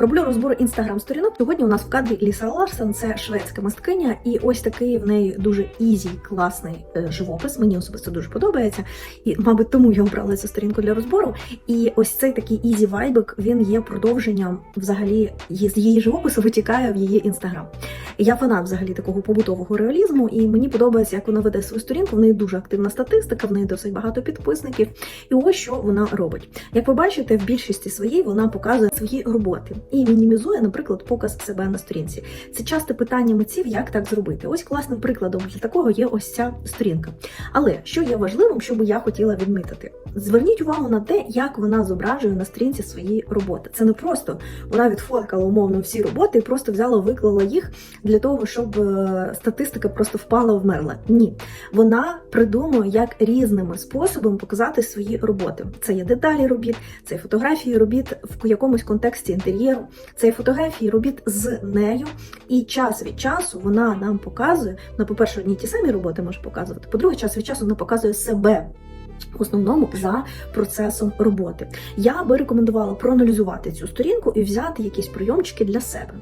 Роблю розбор інстаграм-сторінок. Сьогодні у нас в кадрі Ліса Ларсен, це шведська мисткиня, і ось такий в неї дуже ізі, класний е, живопис. Мені особисто дуже подобається. І, мабуть, тому я обрала цю сторінку для розбору. І ось цей такий ізі вайбик він є продовженням взагалі з її живопису витікає в її інстаграм. Я фанат взагалі такого побутового реалізму, і мені подобається, як вона веде свою сторінку. В неї дуже активна статистика, в неї досить багато підписників. І ось що вона робить. Як ви бачите, в більшості своїй вона показує свої роботи і мінімізує, наприклад, показ себе на сторінці. Це часто питання митців, як так зробити. Ось класним прикладом для такого є ось ця сторінка. Але що є важливим, що би я хотіла відмітити, зверніть увагу на те, як вона зображує на сторінці свої роботи. Це не просто вона відфоткала умовно всі роботи і просто взяла, виклала їх для того, щоб е, статистика просто впала, вмерла. Ні, вона придумує, як різними способами показати свої роботи. Це є деталі робіт, це є фотографії робіт в якомусь контексті інтер'єру, це є фотографії робіт з нею. І час від часу вона нам показує. Ну, по-перше, одні ті самі роботи може показувати. По-друге, час від часу вона показує себе. В основному за процесом роботи я би рекомендувала проаналізувати цю сторінку і взяти якісь прийомчики для себе.